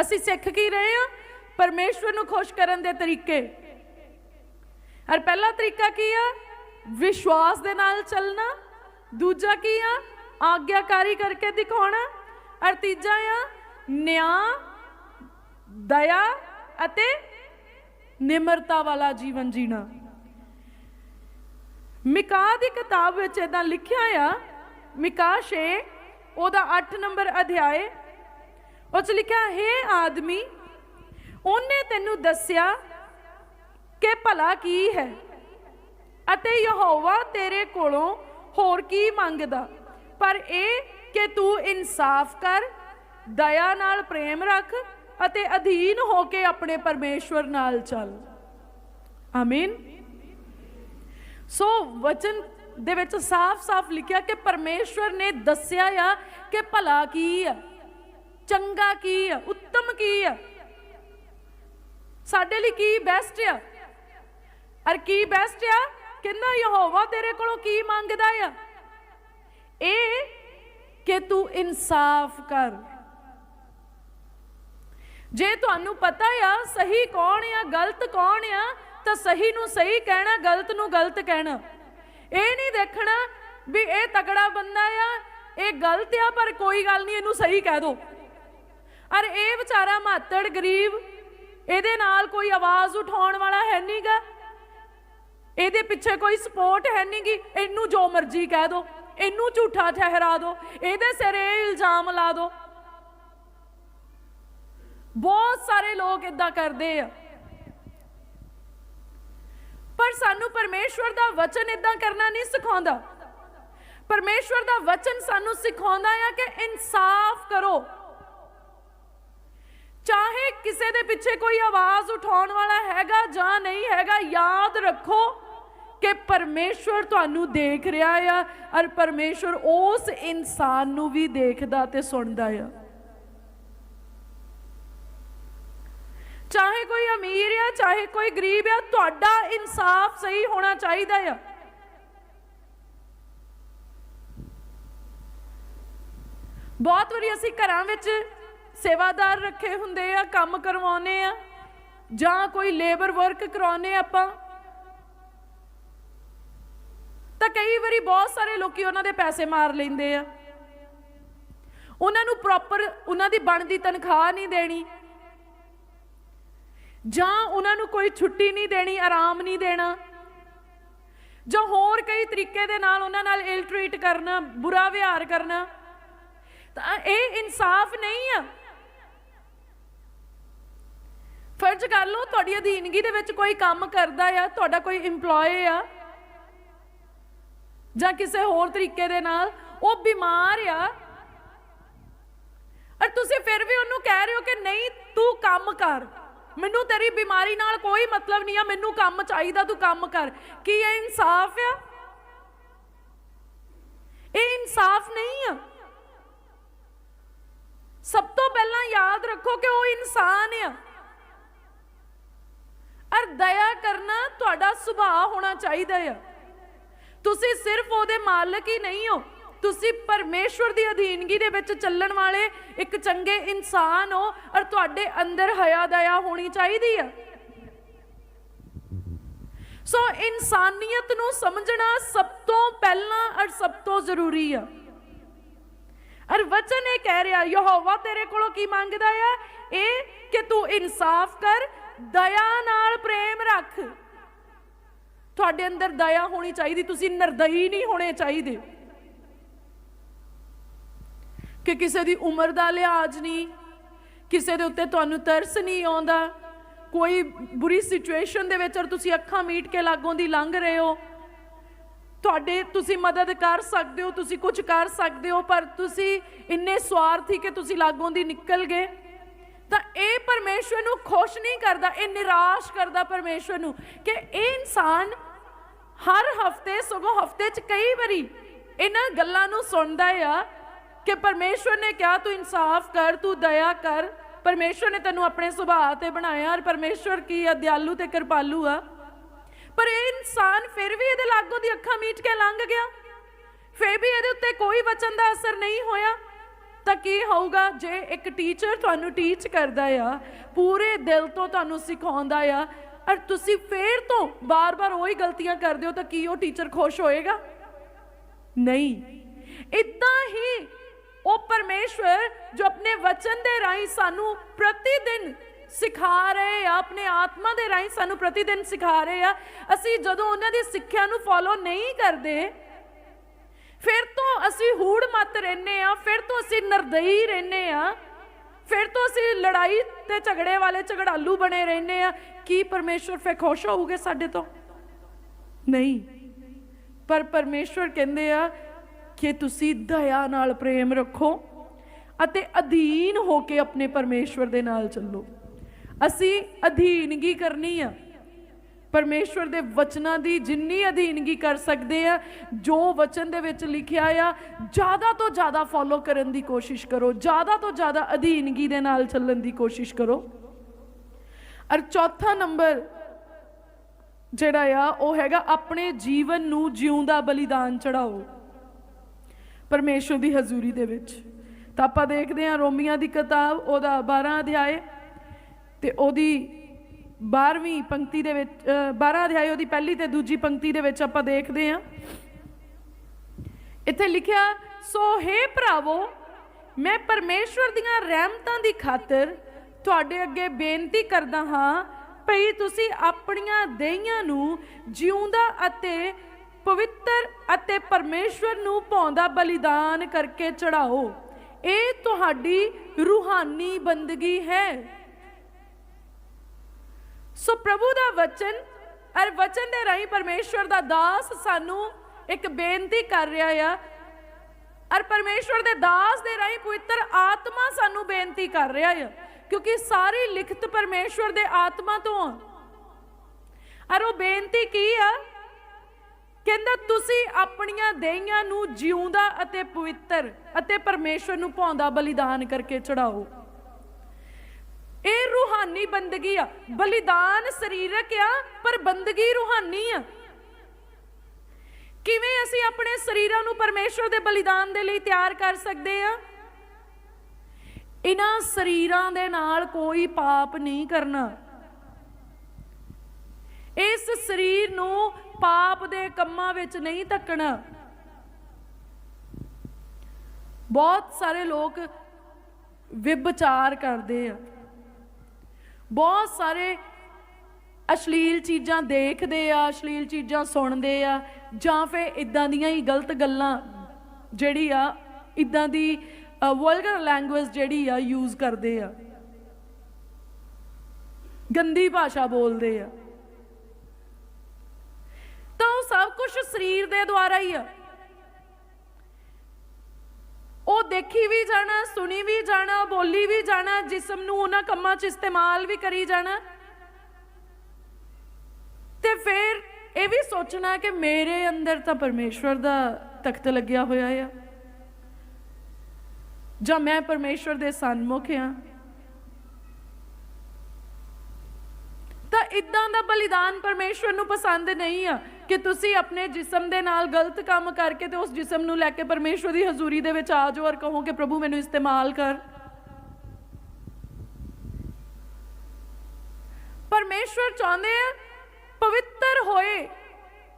ਅਸੀਂ ਸਿੱਖ ਕੀ ਰਹੇ ਹਾਂ? ਪਰਮੇਸ਼ਵਰ ਨੂੰ ਖੁਸ਼ ਕਰਨ ਦੇ ਤਰੀਕੇ। ਔਰ ਪਹਿਲਾ ਤਰੀਕਾ ਕੀ ਆ? ਵਿਸ਼ਵਾਸ ਦੇ ਨਾਲ ਚੱਲਣਾ। ਦੂਜਾ ਕੀ ਆ? ਆਗਿਆਕਾਰੀ ਕਰਕੇ ਦਿਖਾਉਣਾ। ਔਰ ਤੀਜਾ ਆ, ਨਿਆਂ, ਦਇਆ ਅਤੇ ਨਿਮਰਤਾ ਵਾਲਾ ਜੀਵਨ ਜੀਣਾ। ਮਿਕਾ ਦੀ ਕਿਤਾਬ ਵਿੱਚ ਇਦਾਂ ਲਿਖਿਆ ਆ ਮਿਕਾ 6 ਉਹਦਾ 8 ਨੰਬਰ ਅਧਿਆਏ ਉਹ ਚ ਲਿਖਿਆ, ਹੈ ਆਦਮੀ, ਉਹਨੇ ਤੈਨੂੰ ਦੱਸਿਆ ਕਿ ਭਲਾ ਕੀ ਹੈ ਅਤੇ ਯਹੋਵਾ ਤੇਰੇ ਕੋਲੋਂ ਹੋਰ ਕੀ ਮੰਗਦਾ? ਪਰ ਇਹ ਕਿ ਤੂੰ ਇਨਸਾਫ ਕਰ, ਦਇਆ ਨਾਲ ਪ੍ਰੇਮ ਰੱਖ ਅਤੇ ਅਧੀਨ ਹੋ ਕੇ ਆਪਣੇ ਪਰਮੇਸ਼ਵਰ ਨਾਲ ਚੱਲ। ਆਮੀਨ ਸੋ ਵਚਨ ਦੇ ਵਿੱਚ ਸਾਫ਼-ਸਾਫ਼ ਲਿਖਿਆ ਕਿ ਪਰਮੇਸ਼ਵਰ ਨੇ ਦੱਸਿਆ ਆ ਕਿ ਭਲਾ ਕੀ ਆ ਚੰਗਾ ਕੀ ਆ? ਉੱਤਮ ਕੀ ਆ? ਸਾਡੇ ਲਈ ਕੀ ਬੈਸਟ ਆ? ਅਰ ਕੀ ਬੈਸਟ ਆ? ਕਹਿੰਦਾ, ਯਹੋਵਾ ਤੇਰੇ ਕੋਲੋਂ ਕੀ ਮੰਗਦਾ ਆ? ਇਹ ਕਿ ਤੂੰ ਇਨਸਾਫ ਕਰ। ਜੇ ਤੁਹਾਨੂੰ ਪਤਾ ਆ, ਸਹੀ ਕੌਣ ਆ, ਗਲਤ ਕੌਣ ਆ, ਤਾਂ ਸਹੀ ਨੂੰ ਸਹੀ ਕਹਿਣਾ, ਗਲਤ ਨੂੰ ਗਲਤ ਕਹਿਣਾ। ਇਹ ਨਹੀਂ ਦੇਖਣਾ ਵੀ ਇਹ ਤਗੜਾ ਬੰਦਾ ਆ, ਇਹ ਗਲਤ ਆ, ਪਰ ਕੋਈ ਗੱਲ ਨਹੀਂ, ਇਹਨੂੰ ਸਹੀ ਕਹਿ ਦੋ। ਅਰ ਇਹ ਵਿਚਾਰਾ ਮਾਤੜ ਗਰੀਬ, ਇਹਦੇ ਨਾਲ ਕੋਈ ਆਵਾਜ਼ ਉਠਾਉਣ ਵਾਲਾ ਹੈ ਨਹੀਂਗਾ ਇਹਦੇ ਪਿੱਛੇ ਕੋਈ ਸਪੋਰਟ ਹੈ ਨਹੀਂਗੀ ਇਹਨੂੰ ਜੋ ਮਰਜ਼ੀ ਕਹਿ ਦੋ, ਇਹਨੂੰ ਝੂਠਾ ਠਹਿਰਾ ਦੋ, ਇਹਦੇ ਸਿਰ ਇਹ ਇਲਜ਼ਾਮ ਲਾ ਦੋ। ਬਹੁਤ ਸਾਰੇ ਲੋਕ ਇਦਾਂ ਕਰਦੇ ਆ। ਪਰ ਸਾਨੂੰ ਪਰਮੇਸ਼ਵਰ ਦਾ ਵਚਨ ਇਦਾਂ ਕਰਨਾ ਨਹੀਂ ਸਿਖਾਉਂਦਾ। ਪਰਮੇਸ਼ਵਰ ਦਾ ਵਚਨ ਸਾਨੂੰ ਸਿਖਾਉਂਦਾ ਆ ਕਿ ਇਨਸਾਫ ਕਰੋ। ਚਾਹੇ ਕਿਸੇ ਦੇ ਪਿੱਛੇ ਕੋਈ ਆਵਾਜ਼ ਉਠਾਉਣ ਵਾਲਾ ਹੈਗਾ ਜਾਂ ਨਹੀਂ ਹੈਗਾ, ਯਾਦ ਰੱਖੋ ਕਿ ਪਰਮੇਸ਼ਵਰ ਤੁਹਾਨੂੰ ਦੇਖ ਰਿਹਾ ਆ ਔਰ ਪਰਮੇਸ਼ਵਰ ਉਸ ਇਨਸਾਨ ਨੂੰ ਵੀ ਦੇਖਦਾ ਤੇ ਸੁਣਦਾ ਆ। ਚਾਹੇ ਕੋਈ ਅਮੀਰ ਆ, ਚਾਹੇ ਕੋਈ ਗਰੀਬ ਆ, ਤੁਹਾਡਾ ਇਨਸਾਫ ਸਹੀ ਹੋਣਾ ਚਾਹੀਦਾ ਆ। ਬਹੁਤ ਵਾਰੀ ਅਸੀਂ ਘਰਾਂ ਵਿੱਚ ਸੇਵਾਦਾਰ ਰੱਖੇ ਹੁੰਦੇ ਆ, ਕੰਮ ਕਰਵਾਉਨੇ ਆ, ਜਾਂ ਕੋਈ ਲੇਬਰ ਵਰਕ ਕਰਾਉਨੇ ਆਪਾਂ। ਤਾਂ ਕਈ ਵਾਰੀ ਬਹੁਤ ਸਾਰੇ ਲੋਕੀ ਉਹਨਾਂ ਦੇ ਪੈਸੇ ਮਾਰ ਲੈਂਦੇ ਆ। ਉਹਨਾਂ ਨੂੰ ਪ੍ਰੋਪਰ ਉਹਨਾਂ ਦੀ ਬਣਦੀ ਤਨਖਾਹ ਨਹੀਂ ਦੇਣੀ। ਜਾਂ ਉਹਨਾਂ ਨੂੰ ਕੋਈ ਛੁੱਟੀ ਨਹੀਂ ਦੇਣੀ, ਆਰਾਮ ਨਹੀਂ ਦੇਣਾ। ਜਾਂ ਹੋਰ ਕਈ ਤਰੀਕੇ ਦੇ ਨਾਲ ਉਹਨਾਂ ਨਾਲ ਇਲ ਟ੍ਰੀਟ ਕਰਨਾ, ਬੁਰਾ ਵਿਹਾਰ ਕਰਨਾ। ਤਾਂ ਇਹ ਇਨਸਾਫ ਨਹੀਂ ਆ। ਫਰਜ਼ ਕਰ ਲਓ, ਤੁਹਾਡੀ ਅਧੀਨਗੀ ਦੇ ਵਿੱਚ ਕੋਈ ਕੰਮ ਕਰਦਾ ਆ, ਤੁਹਾਡਾ ਕੋਈ EMPLOYE ਆ, ਜਾਂ ਕਿਸੇ ਹੋਰ ਤਰੀਕੇ ਦੇ ਨਾਲ, ਉਹ ਬਿਮਾਰ ਆ। ਔਰ ਤੁਸੀਂ ਫਿਰ ਵੀ ਉਹਨੂੰ ਕਹਿ ਰਹੇ ਹੋ ਕਿ ਨਹੀਂ, ਤੂੰ ਕੰਮ ਕਰ। ਮੈਨੂੰ ਤੇਰੀ ਬਿਮਾਰੀ ਨਾਲ ਕੋਈ ਮਤਲਬ ਨਹੀਂ ਆ, ਮੈਨੂੰ ਕੰਮ ਚਾਹੀਦਾ, ਤੂੰ ਕੰਮ ਕਰ। ਕੀ ਇਹ ਇਨਸਾਫ ਆ? ਇਹ ਇਨਸਾਫ ਨਹੀਂ ਆ। ਸਭ ਤੋਂ ਪਹਿਲਾਂ ਯਾਦ ਰੱਖੋ ਕਿ ਉਹ ਇਨਸਾਨ ਆ। ਔਰ ਦਇਆ ਕਰਨਾ ਤੁਹਾਡਾ ਸੁਭਾਅ ਹੋਣਾ ਚਾਹੀਦਾ ਆ। ਤੁਸੀਂ ਸਿਰਫ ਉਹਦੇ ਮਾਲਕ ਹੀ ਨਹੀਂ ਹੋ। ਤੁਸੀਂ ਪਰਮੇਸ਼ਵਰ ਦੀ ਅਧੀਨਗੀ ਦੇ ਵਿੱਚ ਚੱਲਣ ਵਾਲੇ ਇੱਕ ਚੰਗੇ ਇਨਸਾਨ ਹੋ ਔਰ ਤੁਹਾਡੇ ਅੰਦਰ ਹਯਾ ਦਇਆ ਹੋਣੀ ਚਾਹੀਦੀ ਆ। ਸੋ ਇਨਸਾਨੀਅਤ ਨੂੰ ਸਮਝਣਾ ਸਭ ਤੋਂ ਪਹਿਲਾਂ ਔਰ ਸਭ ਤੋਂ ਜ਼ਰੂਰੀ ਆ। ਔਰ ਵਚਨ ਇਹ ਕਹਿ ਰਿਹਾ, ਯਹੋਵਾ ਤੇਰੇ ਕੋਲੋਂ ਕੀ ਮੰਗਦਾ ਆ? ਇਹ ਕਿ ਤੂੰ ਇਨਸਾਫ ਕਰ ਦਇਆ ਨਾਲ ਪ੍ਰੇਮ ਰੱਖ। ਤੁਹਾਡੇ ਅੰਦਰ ਦਇਆ ਹੋਣੀ ਚਾਹੀਦੀ, ਤੁਸੀਂ ਨਰਦਈ ਨਹੀਂ ਹੋਣੇ ਚਾਹੀਦੇ। ਕਿ ਕਿਸੇ ਦੀ ਉਮਰ ਦਾ ਲਿਹਾਜ਼ ਨਹੀਂ, ਕਿਸੇ ਦੇ ਉੱਤੇ ਤੁਹਾਨੂੰ ਤਰਸ ਨਹੀਂ ਆਉਂਦਾ, ਕੋਈ ਬੁਰੀ ਸਿਚੁਏਸ਼ਨ ਦੇ ਵਿੱਚ ਔਰ ਤੁਸੀਂ ਅੱਖਾਂ ਮੀਟ ਕੇ ਲਾਗੋਂ ਦੀ ਲੰਘ ਰਹੇ ਹੋ। ਤੁਹਾਡੇ ਤੁਸੀਂ ਮਦਦ ਕਰ ਸਕਦੇ ਹੋ, ਤੁਸੀਂ ਕੁਝ ਕਰ ਸਕਦੇ ਹੋ, ਪਰ ਤੁਸੀਂ ਇੰਨੇ ਸਵਾਰਥੀ ਕਿ ਤੁਸੀਂ ਲਾਗੋਂ ਦੀ ਨਿਕਲ ਗਏ। ਤਾਂ ਇਹ ਪਰਮੇਸ਼ਵਰ ਨੂੰ ਖੁਸ਼ ਨਹੀਂ ਕਰਦਾ, ਇਹ ਨਿਰਾਸ਼ ਕਰਦਾ ਪਰਮੇਸ਼ਵਰ ਨੂੰ ਕਿ ਇਹ ਇਨਸਾਨ ਹਰ ਹਫ਼ਤੇ, ਸਗੋਂ ਹਫ਼ਤੇ 'ਚ ਕਈ ਵਾਰੀ ਇਹਨਾਂ ਗੱਲਾਂ ਨੂੰ ਸੁਣਦਾ ਆ ਕਿ ਪਰਮੇਸ਼ਵਰ ਨੇ ਕਿਹਾ, ਤੂੰ ਇਨਸਾਫ ਕਰ, ਤੂੰ ਦਇਆ ਕਰ। ਪਰਮੇਸ਼ਵਰ ਨੇ ਤੈਨੂੰ ਆਪਣੇ ਸੁਭਾਅ ਤੇ ਬਣਾਇਆ ਔਰ ਪਰਮੇਸ਼ਵਰ ਕੀ ਆ, ਦਿਆਲੂ ਤੇ ਕਿਰਪਾਲੂ ਆ। ਪਰ ਇਹ ਇਨਸਾਨ ਫਿਰ ਵੀ ਇਹਦੇ ਲਾਗੋਂ ਦੀ ਅੱਖਾਂ ਮੀਟ ਕੇ ਲੰਘ ਗਿਆ। ਫਿਰ ਵੀ ਇਹਦੇ ਉੱਤੇ ਕੋਈ ਵਚਨ ਦਾ ਅਸਰ ਨਹੀਂ ਹੋਇਆ। ਤਾਂ ਕੀ ਹੋਊਗਾ ਜੇ ਇੱਕ ਟੀਚਰ ਤੁਹਾਨੂੰ ਟੀਚ ਕਰਦਾ ਆ, ਪੂਰੇ ਦਿਲ ਤੋਂ ਤੁਹਾਨੂੰ ਸਿਖਾਉਂਦਾ ਆ, ਔਰ ਤੁਸੀਂ ਫੇਰ ਤੋਂ ਬਾਰ-ਬਾਰ ਉਹੀ ਗਲਤੀਆਂ ਕਰਦੇ ਹੋ ਤਾਂ ਕੀ ਉਹ ਟੀਚਰ ਖੁਸ਼ ਹੋਏਗਾ? ਨਹੀਂ। ਇਦਾਂ ਹੀ ਉਹ ਪਰਮੇਸ਼ਵਰ ਜੋ ਆਪਣੇ ਵਚਨ ਦੇ ਰਾਹੀਂ ਸਾਨੂੰ ਪ੍ਰਤੀ ਦਿਨ ਸਿਖਾ ਰਹੇ ਆ, ਆਪਣੇ ਆਤਮਾ ਦੇ ਰਾਹੀਂ ਸਾਨੂੰ ਪ੍ਰਤੀ ਦਿਨ ਸਿਖਾ ਰਹੇ ਆ, ਅਸੀਂ ਜਦੋਂ ਉਹਨਾਂ ਦੀ ਸਿੱਖਿਆ ਨੂੰ ਫੋਲੋ ਨਹੀਂ ਕਰਦੇ, ਫਿਰ ਤੋਂ ਅਸੀਂ ਹੂੜ ਮੱਤ ਰਹਿੰਦੇ ਆ ਫਿਰ ਤੋਂ ਅਸੀਂ ਨਰਦਈ ਰਹਿੰਦੇ ਆ ਫਿਰ ਤੋਂ ਅਸੀਂ ਲੜਾਈ ਤੇ ਝਗੜੇ ਵਾਲੇ ਝਗੜਾਲੂ ਬਣੇ ਰਹਿੰਦੇ ਆ ਕੀ ਪਰਮੇਸ਼ਵਰ ਫੇ ਖੁਸ਼ ਹੋਊਗੇ ਸਾਡੇ ਤੋਂ? ਨਹੀਂ। ਪਰ ਪਰਮੇਸ਼ਵਰ ਕਹਿੰਦੇ ਆ ਕਿ ਤੁਸੀਂ ਦਇਆ ਨਾਲ ਪ੍ਰੇਮ ਰੱਖੋ ਅਤੇ ਅਧੀਨ ਹੋ ਕੇ ਆਪਣੇ ਪਰਮੇਸ਼ਵਰ ਦੇ ਨਾਲ ਚੱਲੋ। ਅਸੀਂ ਅਧੀਨਗੀ ਕਰਨੀ ਆ। ਪਰਮੇਸ਼ਵਰ ਦੇ ਵਚਨਾਂ ਦੀ ਜਿੰਨੀ ਅਧੀਨਗੀ ਕਰ ਸਕਦੇ ਆ, ਜੋ ਵਚਨ ਦੇ ਵਿੱਚ ਲਿਖਿਆ ਆ, ਜ਼ਿਆਦਾ ਤੋਂ ਜ਼ਿਆਦਾ ਫੋਲੋ ਕਰਨ ਦੀ ਕੋਸ਼ਿਸ਼ ਕਰੋ, ਜ਼ਿਆਦਾ ਤੋਂ ਜ਼ਿਆਦਾ ਅਧੀਨਗੀ ਦੇ ਨਾਲ ਚੱਲਣ ਦੀ ਕੋਸ਼ਿਸ਼ ਕਰੋ। ਔਰ ਚੌਥਾ ਨੰਬਰ ਜਿਹੜਾ ਆ, ਉਹ ਹੈਗਾ ਆਪਣੇ ਜੀਵਨ ਨੂੰ ਜਿਉਂਦਾ ਬਲੀਦਾਨ ਚੜਾਓ ਪਰਮੇਸ਼ਵਰ ਦੀ ਹਜ਼ੂਰੀ ਦੇ ਵਿੱਚ। ਤਾਂ ਆਪਾਂ ਦੇਖਦੇ ਹਾਂ ਰੋਮੀਆਂ ਦੀ ਕਿਤਾਬ, ਉਹਦਾ 12 ਅਧਿਆਏ ਤੇ ਉਹਦੀ 12ਵੀਂ ਪੰਕਤੀ ਦੇ ਵਿੱਚ ਅ, 12 ਅਧਿਆਏ ਉਹਦੀ ਪਹਿਲੀ ਤੇ ਦੂਜੀ ਪੰਕਤੀ ਦੇ ਵਿੱਚ ਆਪਾਂ ਦੇਖਦੇ ਹਾਂ। ਇੱਥੇ ਲਿਖਿਆ ਸੋ ਹੈ ਭਰਾਵੋ ਮੈਂ ਪਰਮੇਸ਼ਵਰ ਦੀਆਂ ਰਹਿਮਤਾਂ ਦੀ ਖਾਤਰ ਤੁਹਾਡੇ ਅੱਗੇ ਬੇਨਤੀ ਕਰਦਾ ਹਾਂ ਭਈ ਤੁਸੀਂ ਆਪਣੀਆਂ ਦੇਹੀਆਂ ਨੂੰ ਜਿਉਂਦਾ ਅਤੇ ਪਵਿੱਤਰ ਅਤੇ ਪਰਮੇਸ਼ਵਰ ਨੂੰ ਭਾਉਂਦਾ ਬਲੀਦਾਨ ਕਰਕੇ ਚੜਾਓ। ਇਹ ਤੁਹਾਡੀ ਰੂਹਾਨੀ ਬੰਦਗੀ ਹੈ। ਸੋ ਪ੍ਰਭੂ ਦਾ ਵਚਨ ਅਰ ਵਚਨ ਦੇ ਰਾਹੀਂ ਪਰਮੇਸ਼ਵਰ ਦਾ ਦਾਸ ਸਾਨੂੰ ਇੱਕ ਬੇਨਤੀ ਕਰ ਰਿਹਾ ਆ। ਅਰ ਪਰਮੇਸ਼ਵਰ ਦੇ ਦਾਸ ਦੇ ਰਾਹੀਂ ਪਵਿੱਤਰ ਆਤਮਾ ਸਾਨੂੰ ਬੇਨਤੀ ਕਰ ਰਿਹਾ ਆ, ਕਿਉਂਕਿ ਸਾਰੀ ਲਿਖਤ ਪਰਮੇਸ਼ਵਰ ਦੇ ਆਤਮਾ ਤੋਂ ਆ। ਅਰ ਉਹ ਬੇਨਤੀ ਕੀ ਆ? ਕਹਿੰਦਾ, ਤੁਸੀਂ ਆਪਣੀਆਂ ਦੇਹੀਆਂ ਨੂੰ ਜਿਉਂਦਾ ਅਤੇ ਪਵਿੱਤਰ ਅਤੇ ਪਰਮੇਸ਼ਵਰ ਨੂੰ ਭਾਉਂਦਾ ਬਲੀਦਾਨ ਕਰਕੇ ਚੜਾਓ ਇਹ ਰੂਹਾਨੀ ਬੰਦਗੀ ਆ। ਬਲੀਦਾਨ ਸਰੀਰਕ ਆ, ਪਰ ਬੰਦਗੀ ਰੂਹਾਨੀ ਆ। ਕਿਵੇਂ ਅਸੀਂ ਆਪਣੇ ਸਰੀਰਾਂ ਨੂੰ ਪਰਮੇਸ਼ਵਰ ਦੇ ਬਲੀਦਾਨ ਦੇ ਲਈ ਤਿਆਰ ਕਰ ਸਕਦੇ ਆ? ਇਹਨਾਂ ਸਰੀਰਾਂ ਦੇ ਨਾਲ ਕੋਈ ਪਾਪ ਨਹੀਂ ਕਰਨਾ। ਇਸ ਸਰੀਰ ਨੂੰ ਪਾਪ ਦੇ ਕੰਮਾਂ ਵਿੱਚ ਨਹੀਂ ਧੱਕਣਾ। ਬਹੁਤ ਸਾਰੇ ਲੋਕ ਵਿਭਚਾਰ ਕਰਦੇ ਆ। ਬਹੁਤ ਸਾਰੇ ਅਸ਼ਲੀਲ ਚੀਜ਼ਾਂ ਦੇਖਦੇ ਆ, ਅਸ਼ਲੀਲ ਚੀਜ਼ਾਂ ਸੁਣਦੇ ਆ, ਜਾਂ ਫਿਰ ਇਦਾਂ ਦੀਆਂ ਹੀ ਗਲਤ ਗੱਲਾਂ ਜਿਹੜੀ ਆ ਇਦਾਂ ਦੀ ਵਲਗਰ ਲੈਂਗੁਏਜ ਜਿਹੜੀ ਆ ਯੂਜ਼ ਕਰਦੇ ਆ। ਗੰਦੀ ਭਾਸ਼ਾ ਬੋਲਦੇ ਆ। ਤਾਂ ਉਹ ਸਭ ਕੁਝ ਸਰੀਰ ਦੇ ਦੁਆਰਾ ਹੀ ਆ। ਉਹ ਦੇਖੀ ਵੀ ਜਾਣਾ, ਸੁਣੀ ਵੀ ਜਾਣਾ, ਬੋਲੀ ਵੀ ਜਾਣਾ, ਜਿਸਮ ਨੂੰ ਉਹਨਾਂ ਕੰਮਾਂ 'ਚ ਇਸਤੇਮਾਲ ਵੀ ਕਰੀ ਜਾਣਾ। ਤੇ ਫਿਰ ਇਹ ਵੀ ਸੋਚਣਾ ਕਿ ਮੇਰੇ ਅੰਦਰ ਤਾਂ ਪਰਮੇਸ਼ਵਰ ਦਾ ਤਖਤ ਲੱਗਿਆ ਹੋਇਆ ਆ। ਜਾਂ ਮੈਂ ਪਰਮੇਸ਼ਵਰ ਦੇ ਸਨਮੁਖ ਆ। ਤਾਂ ਇਦਾਂ ਦਾ ਬਲੀਦਾਨ ਪਰਮੇਸ਼ਵਰ ਨੂੰ ਪਸੰਦ ਨਹੀਂ ਆ। ਕਿ ਤੁਸੀਂ ਆਪਣੇ ਜਿਸਮ ਦੇ ਨਾਲ ਗਲਤ ਕੰਮ ਕਰਕੇ ਤੇ ਉਸ ਜਿਸਮ ਨੂੰ ਲੈ ਕੇ ਪਰਮੇਸ਼ਵਰ ਦੀ ਹਜ਼ੂਰੀ ਦੇ ਵਿੱਚ ਆ ਜਾਓ ਔਰ ਕਹੋ ਕਿ ਪ੍ਰਭੂ ਮੈਨੂੰ ਇਸਤੇਮਾਲ ਕਰ। ਪਰਮੇਸ਼ਵਰ ਚਾਹੁੰਦੇ ਆ ਪਵਿੱਤਰ ਹੋਏ।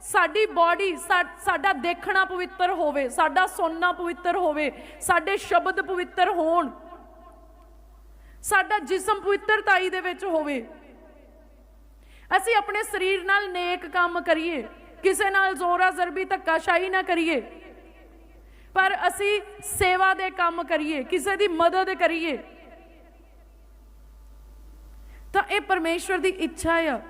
ਸਾਡੀ ਬਾਡੀ ਸਾਡਾ ਦੇਖਣਾ ਪਵਿੱਤਰ ਹੋਵੇ, ਸਾਡਾ ਸੁਣਨਾ ਪਵਿੱਤਰ ਹੋਵੇ, ਸਾਡੇ ਸ਼ਬਦ ਪਵਿੱਤਰ ਹੋਣ। ਸਾਡਾ ਜਿਸਮ ਪਵਿੱਤਰਤਾਈ ਦੇ ਵਿੱਚ ਹੋਵੇ। ਅਸੀਂ ਆਪਣੇ ਸਰੀਰ ਨਾਲ ਨੇਕ ਕੰਮ ਕਰੀਏ, ਕਿਸੇ ਨਾਲ ਜ਼ੋਰਾ ਜ਼ਰਬੀ ਧੱਕਾਸ਼ਾਹੀ ਨਾ ਕਰੀਏ। ਪਰ ਅਸੀਂ ਸੇਵਾ ਦੇ ਕੰਮ ਕਰੀਏ, ਕਿਸੇ ਦੀ ਮਦਦ ਕਰੀਏ। ਤਾਂ ਇਹ ਪਰਮੇਸ਼ਵਰ ਦੀ ਇੱਛਾ ਆ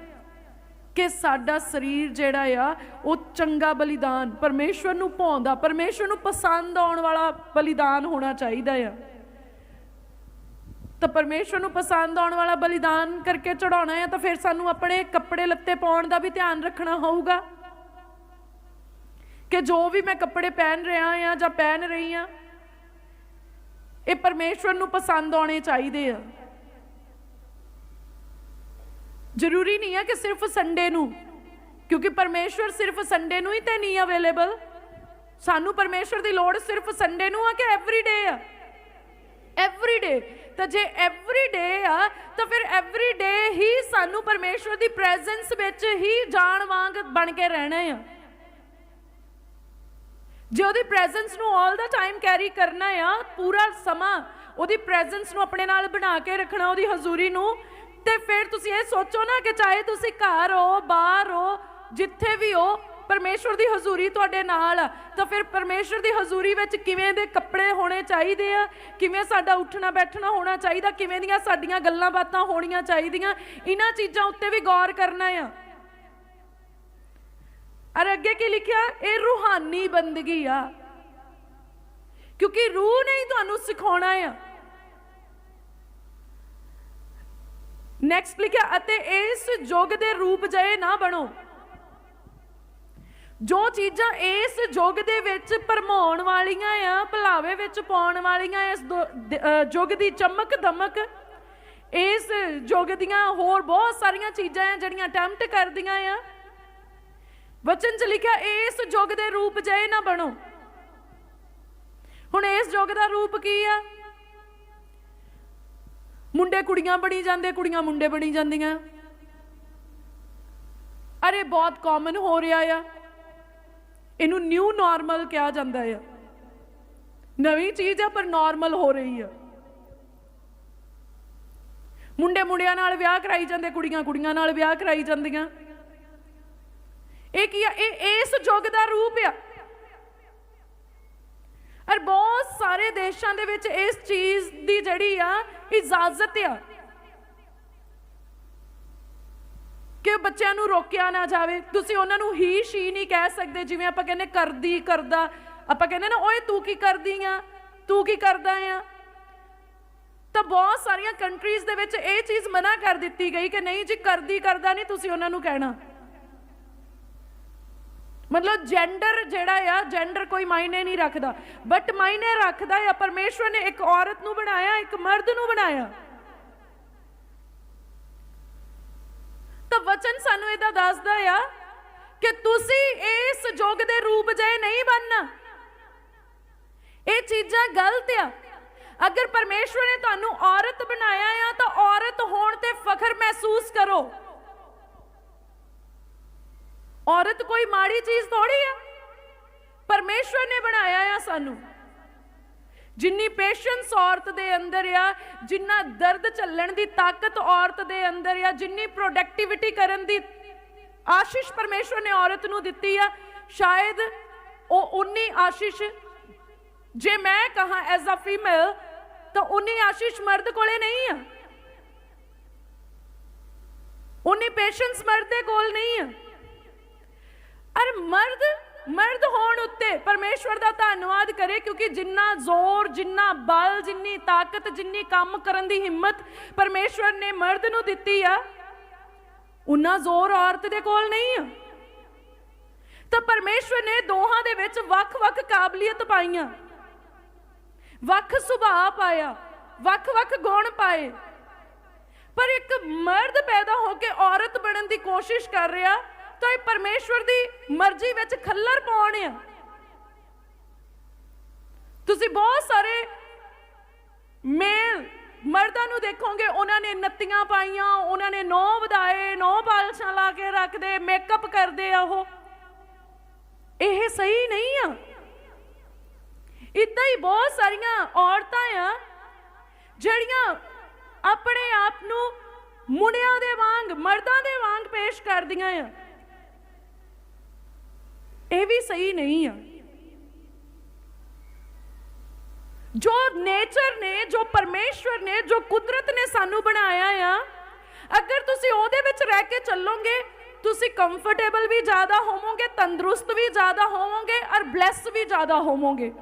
ਕਿ ਸਾਡਾ ਸਰੀਰ ਜਿਹੜਾ ਆ, ਉਹ ਚੰਗਾ ਬਲੀਦਾਨ, ਪਰਮੇਸ਼ਵਰ ਨੂੰ ਭਾਉਂਦਾ ਪਰਮੇਸ਼ਵਰ ਨੂੰ ਪਸੰਦ ਆਉਣ ਵਾਲਾ ਬਲੀਦਾਨ ਹੋਣਾ ਚਾਹੀਦਾ ਆ। ਤਾਂ ਪਰਮੇਸ਼ਵਰ ਨੂੰ ਪਸੰਦ ਆਉਣ ਵਾਲਾ ਬਲੀਦਾਨ ਕਰਕੇ ਚੜਾਉਣਾ ਹੈ ਤਾਂ ਫਿਰ ਸਾਨੂੰ ਆਪਣੇ ਕੱਪੜੇ ਲੱਤੇ ਪਾਉਣ ਦਾ ਵੀ ਧਿਆਨ ਰੱਖਣਾ ਹੋਊਗਾ। ਕਿ ਜੋ ਵੀ ਮੈਂ ਕੱਪੜੇ ਪਹਿਨ ਰਿਹਾ ਹਾਂ ਜਾਂ ਪਹਿਨ ਰਹੀ ਹਾਂ, ਇਹ ਪਰਮੇਸ਼ਵਰ ਨੂੰ ਪਸੰਦ ਆਉਣੇ ਚਾਹੀਦੇ ਆ। ਜ਼ਰੂਰੀ ਨਹੀਂ ਹੈ ਕਿ ਸਿਰਫ ਸੰਡੇ ਨੂੰ, ਕਿਉਂਕਿ ਪਰਮੇਸ਼ਵਰ ਸਿਰਫ ਸੰਡੇ ਨੂੰ ਹੀ ਤੇ ਨਹੀਂ ਅਵੇਲੇਬਲ ਸਾਨੂੰ ਪਰਮੇਸ਼ਵਰ ਦੀ ਲੋੜ ਸਿਰਫ ਸੰਡੇ ਨੂੰ ਆ ਕਿ ਐਵਰੀ ਡੇ ਆ? ਐਵਰੀ ਡੇ ਤਾਂ ਜੇ ਐਵਰੀ ਡੇ ਆ, ਤਾਂ ਫਿਰ ਐਵਰੀ ਡੇ ਹੀ ਸਾਨੂੰ ਪਰਮੇਸ਼ਵਰ ਦੀ ਪ੍ਰੈਜ਼ੈਂਸ ਵਿੱਚ ਹੀ ਜਾਣ ਵਾਂਗ ਬਣ ਕੇ ਰਹਿਣਾ ਆ। ਜੇ ਉਹਦੀ ਪ੍ਰੈਜ਼ੈਂਸ ਨੂੰ 올 ਦਾ ਟਾਈਮ ਕੈਰੀ ਕਰਨਾ ਆ, ਪੂਰਾ ਸਮਾਂ ਉਹਦੀ ਪ੍ਰੈਜ਼ੈਂਸ ਨੂੰ ਆਪਣੇ ਨਾਲ ਬਣਾ ਕੇ ਰੱਖਣਾ ਉਹਦੀ ਹਜ਼ੂਰੀ ਨੂੰ, ਤੇ ਫਿਰ ਤੁਸੀਂ ਇਹ ਸੋਚੋ ਨਾ ਕਿ ਚਾਹੇ ਤੁਸੀਂ ਘਰ ਹੋ, ਬਾਹਰ ਹੋ, ਜਿੱਥੇ ਵੀ ਹੋ ਪਰਮੇਸ਼ਵਰ ਦੀ ਹਜ਼ੂਰੀ ਤੁਹਾਡੇ ਨਾਲ ਆ। ਤਾਂ ਫਿਰ ਪਰਮੇਸ਼ਵਰ ਦੀ ਹਜ਼ੂਰੀ ਵਿੱਚ ਕਿਵੇਂ ਦੇ ਕੱਪੜੇ ਹੋਣੇ ਚਾਹੀਦੇ ਆ? ਕਿਵੇਂ ਸਾਡਾ ਉੱਠਣਾ, ਬੈਠਣਾ ਹੋਣਾ ਚਾਹੀਦਾ? ਕਿਵੇਂ ਦੀਆਂ ਸਾਡੀਆਂ ਗੱਲਾਂ ਬਾਤਾਂ ਹੋਣੀਆਂ ਚਾਹੀਦੀਆਂ? ਇਹਨਾਂ ਚੀਜ਼ਾਂ ਉੱਤੇ ਵੀ ਗੌਰ ਕਰਨਾ ਆ। ਅਰ ਅੱਗੇ ਕੀ ਲਿਖਿਆ? ਇਹ ਰੂਹਾਨੀ ਬੰਦਗੀ ਆ। ਕਿਉਂਕਿ ਰੂਹ ਨੇ ਹੀ ਤੁਹਾਨੂੰ ਸਿਖਾਉਣਾ ਆ। ਨੈਕਸਟ ਲਿਖਿਆ, ਅਤੇ ਇਸ ਯੁੱਗ ਦੇ ਰੂਪ ਜਏ ਨਾ ਬਣੋ। ਜੋ ਚੀਜ਼ਾਂ ਇਸ ਯੁੱਗ ਦੇ ਵਿੱਚ ਭਰਮਾਉਣ ਵਾਲੀਆਂ ਆ, ਭਲਾਵੇ ਵਿੱਚ ਪਾਉਣ ਵਾਲੀਆਂ ਇਸ ਦੋ- ਯੁੱਗ ਦੀ ਚਮਕ ਦਮਕ, ਇਸ ਯੁੱਗ ਦੀਆਂ ਹੋਰ ਬਹੁਤ ਸਾਰੀਆਂ ਚੀਜ਼ਾਂ ਆ ਜਿਹੜੀਆਂ ਅਟੈਂਪਟ ਕਰਦੀਆਂ ਆ। ਵਚਨ ਚ ਲਿਖਿਆ, ਇਸ ਯੁੱਗ ਦੇ ਰੂਪ ਜਏ ਨਾ ਬਣੋ। ਹੁਣ ਇਸ ਯੁੱਗ ਦਾ ਰੂਪ ਕੀ ਆ? ਮੁੰਡੇ ਕੁੜੀਆਂ ਬਣੀ ਜਾਂਦੇ, ਕੁੜੀਆਂ ਮੁੰਡੇ ਬਣੀ ਜਾਂਦੀਆਂ। ਅਰੇ ਬਹੁਤ ਕਾਮਨ ਹੋ ਰਿਹਾ ਆ। ਇਹਨੂੰ ਨਿਊ ਨਾਰਮਲ ਕਿਹਾ ਜਾਂਦਾ ਆ। ਨਵੀਂ ਚੀਜ਼ ਆ, ਪਰ ਨਾਰਮਲ ਹੋ ਰਹੀ ਆ। ਮੁੰਡੇ ਮੁੰਡਿਆਂ ਨਾਲ ਵਿਆਹ ਕਰਾਈ ਜਾਂਦੇ, ਕੁੜੀਆਂ ਕੁੜੀਆਂ ਨਾਲ ਵਿਆਹ ਕਰਾਈ ਜਾਂਦੀਆਂ। ਇਹ ਕੀ ਆ? ਇਹ ਇਸ ਯੁੱਗ ਦਾ ਰੂਪ ਆ। ਔਰ ਬਹੁਤ ਸਾਰੇ ਦੇਸ਼ਾਂ ਦੇ ਵਿੱਚ ਇਸ ਚੀਜ਼ ਦੀ ਜਿਹੜੀ ਆ, ਇਜਾਜ਼ਤ ਆ। ਕਿ ਬੱਚਿਆਂ ਨੂੰ ਰੋਕਿਆ ਨਾ ਜਾਵੇ। ਤੁਸੀਂ ਉਹਨਾਂ ਨੂੰ ਹੀ ਸ਼ੀ ਨਹੀਂ ਕਹਿ ਸਕਦੇ, ਜਿਵੇਂ ਆਪਾਂ ਕਹਿੰਦੇ ਕਰਦੀ ਕਰਦਾ। ਆਪਾਂ ਕਹਿੰਦੇ ਨਾ, ਓਏ ਤੂੰ ਕੀ ਕਰਦੀ ਆ? ਤੂੰ ਕੀ ਕਰਦਾ ਆ? ਤਾਂ ਬਹੁਤ ਸਾਰੀਆਂ ਕੰਟਰੀਜ਼ ਦੇ ਵਿੱਚ ਇਹ ਚੀਜ਼ ਮਨਾ ਕਰ ਦਿੱਤੀ ਗਈ ਕਿ ਨਹੀਂ ਜੀ, ਕਰਦੀ ਕਰਦਾ ਨਹੀਂ ਤੁਸੀਂ ਉਹਨਾਂ ਨੂੰ ਕਹਿਣਾ। ਮਤਲਬ ਜੈਂਡਰ ਜਿਹੜਾ ਆ ਜੈਂਡਰ ਕੋਈ ਮਾਇਨੇ ਨਹੀਂ ਰੱਖਦਾ। ਬਟ ਮਾਇਨੇ ਰੱਖਦਾ ਆ, ਪਰਮੇਸ਼ਵਰ ਨੇ ਇੱਕ ਔਰਤ ਨੂੰ ਬਣਾਇਆ, ਇੱਕ ਮਰਦ ਨੂੰ ਬਣਾਇਆ। ਤਾਂ ਵਚਨ ਸਾਨੂੰ ਇਹਦਾ ਦੱਸਦਾ ਆ ਕਿ ਤੁਸੀਂ ਇਸ ਯੁੱਗ ਦੇ ਰੂਪ ਜੇ ਨਹੀਂ ਬਣਨਾ ਇਹ ਚੀਜ਼ਾਂ ਗਲਤ ਆ। ਅਗਰ ਪਰਮੇਸ਼ਵਰ ਨੇ ਤੁਹਾਨੂੰ ਔਰਤ ਬਣਾਇਆ ਆ, ਤਾਂ ਔਰਤ ਹੋਣ ਤੇ ਫਖਰ ਮਹਿਸੂਸ ਕਰੋ। ਔਰਤ ਕੋਈ ਮਾੜੀ ਚੀਜ਼ ਥੋੜੀ ਆ। ਪਰਮੇਸ਼ਵਰ ਨੇ ਬਣਾਇਆ ਆ ਸਾਨੂੰ। ਜਿੰਨੀ ਪੇਸ਼ੈਂਸ ਔਰਤ ਦੇ ਅੰਦਰ ਆ, ਜਿੰਨਾ ਦਰਦ ਝੱਲਣ ਦੀ ਤਾਕਤ ਔਰਤ ਦੇ ਅੰਦਰ ਆ, ਜਿੰਨੀ ਪ੍ਰੋਡਕਟਿਵਿਟੀ ਕਰਨ ਦੀ ਆਸ਼ੀਸ਼ ਪਰਮੇਸ਼ਵਰ ਨੇ ਔਰਤ ਨੂੰ ਦਿੱਤੀ ਆ, ਸ਼ਾਇਦ ਉਹ ਉਨੀ ਆਸ਼ੀਸ਼, ਜੇ ਮੈਂ ਕਹਾ ਐਜ਼ ਅ ਫੀਮੇਲ ਤਾਂ ਉਨੀ ਆਸ਼ੀਸ਼ ਮਰਦ ਕੋਲੇ ਨਹੀਂ ਆ। ਉਨੀ ਪੇਸ਼ੈਂਸ ਮਰਦ ਦੇ ਕੋਲ ਨਹੀਂ ਆ। ਅਰ ਮਰਦ ਮਰਦ ਹੋਣ ਉੱਤੇ ਪਰਮੇਸ਼ਵਰ ਦਾ ਧੰਨਵਾਦ ਕਰੇ, ਕਿਉਂਕਿ ਜਿੰਨਾ ਜ਼ੋਰ, ਜਿੰਨਾ ਬਲ, ਜਿੰਨੀ ਤਾਕਤ, ਜਿੰਨੀ ਕੰਮ ਕਰਨ ਦੀ ਹਿੰਮਤ ਪਰਮੇਸ਼ਵਰ ਨੇ ਮਰਦ ਨੂੰ ਦਿੱਤੀ ਆ ਉਨਾ ਜ਼ੋਰ ਔਰਤ ਦੇ ਕੋਲ ਨਹੀਂ ਆ। ਤਾਂ ਪਰਮੇਸ਼ਵਰ ਨੇ ਦੋਹਾਂ ਦੇ ਵਿੱਚ ਵੱਖ-ਵੱਖ ਕਾਬਲੀਅਤ ਪਾਈਆਂ। ਵੱਖ ਸੁਭਾਅ ਪਾਇਆ, ਵੱਖ-ਵੱਖ ਗੁਣ ਪਾਏ। ਪਰ ਇੱਕ ਮਰਦ ਪੈਦਾ ਹੋ ਕੇ ਔਰਤ ਬਣਨ ਦੀ ਕੋਸ਼ਿਸ਼ ਕਰ ਰਿਹਾ ਤਾਂ ਇਹ ਪਰਮੇਸ਼ਵਰ ਦੀ ਮਰਜ਼ੀ ਵਿੱਚ ਖੱਲਰ ਪਾਉਣ ਆ। ਤੁਸੀਂ ਬਹੁਤ ਸਾਰੇ ਮੇਲ ਮਰਦਾਂ ਨੂੰ ਦੇਖੋਗੇ, ਉਹਨਾਂ ਨੇ ਨੱਤੀਆਂ ਪਾਈਆਂ, ਉਹਨਾਂ ਨੇ ਨੌ ਵਧਾਏ ਨੌ ਪਾਲਸ਼ਾਂ ਲਾ ਕੇ ਰੱਖਦੇ ਮੇਕਅਪ ਕਰਦੇ ਆ ਉਹ। ਇਹ ਸਹੀ ਨਹੀਂ ਆ। ਇਦਾਂ ਹੀ ਬਹੁਤ ਸਾਰੀਆਂ ਔਰਤਾਂ ਆ, ਜਿਹੜੀਆਂ ਆਪਣੇ ਆਪ ਨੂੰ ਮੁੰਡਿਆਂ ਦੇ ਵਾਂਗ, ਮਰਦਾਂ ਦੇ ਵਾਂਗ ਪੇਸ਼ ਕਰਦੀਆਂ ਆ। ਇਹ ਵੀ ਸਹੀ ਨਹੀਂ ਆ। ਜੋ ਨੇਚਰ ਨੇ, ਜੋ ਪਰਮੇਸ਼ਵਰ ਨੇ, ਜੋ ਕੁਦਰਤ ਨੇ ਸਾਨੂੰ ਬਣਾਇਆ ਆ, ਅਗਰ ਤੁਸੀਂ ਉਹਦੇ ਵਿੱਚ ਰਹਿ ਕੇ ਚੱਲੋਗੇ, ਤੁਸੀਂ ਕੰਫਰਟੇਬਲ ਵੀ ਜ਼ਿਆਦਾ ਹੋਵੋਗੇ, ਤੰਦਰੁਸਤ ਵੀ ਜ਼ਿਆਦਾ ਹੋਵੋਗੇ, ਔਰ ਬਲੈਸ ਵੀ ਜ਼ਿਆਦਾ ਹੋਵੋਗੇ।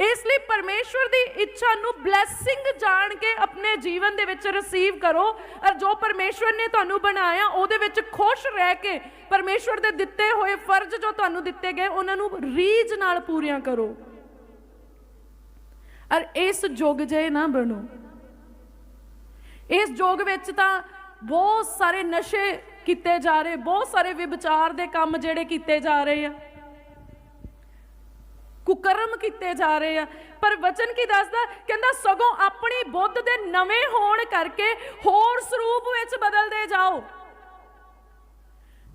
ਇਸ ਲਈ ਪਰਮੇਸ਼ਵਰ ਦੀ ਇੱਛਾ ਨੂੰ ਬਲੇਸਿੰਗ ਜਾਣ ਕੇ ਆਪਣੇ ਜੀਵਨ ਦੇ ਵਿੱਚ ਰਿਸੀਵ ਕਰੋ। ਔਰ ਜੋ ਪਰਮੇਸ਼ਵਰ ਨੇ ਤੁਹਾਨੂੰ ਬਣਾਇਆ, ਉਹਦੇ ਵਿੱਚ ਖੁਸ਼ ਰਹਿ ਕੇ ਪਰਮੇਸ਼ਵਰ ਦੇ ਦਿੱਤੇ ਹੋਏ ਫਰਜ਼ ਜੋ ਤੁਹਾਨੂੰ ਦਿੱਤੇ ਗਏ, ਉਹਨਾਂ ਨੂੰ ਰੀਝ ਨਾਲ ਪੂਰੀਆਂ ਕਰੋ। ਔਰ ਇਸ ਯੁੱਗ ਜੇ ਨਾ ਬਣੋ। ਇਸ ਯੁੱਗ ਵਿੱਚ ਤਾਂ ਬਹੁਤ ਸਾਰੇ ਨਸ਼ੇ ਕੀਤੇ ਜਾ ਰਹੇ, ਬਹੁਤ ਸਾਰੇ ਵਿਚਾਰ ਦੇ ਕੰਮ ਜਿਹੜੇ ਕੀਤੇ ਜਾ ਰਹੇ ਆ। ਕੁਕਰਮ ਕੀਤੇ ਜਾ ਰਹੇ ਆ। ਪਰ ਵਚਨ ਕੀ ਦੱਸਦਾ? ਕਹਿੰਦਾ, ਸਗੋਂ ਆਪਣੀ ਬੁੱਧ ਦੇ ਨਵੇਂ ਹੋਣ ਕਰਕੇ ਹੋਰ ਸਰੂਪ ਵਿੱਚ ਬਦਲਦੇ ਜਾਓ।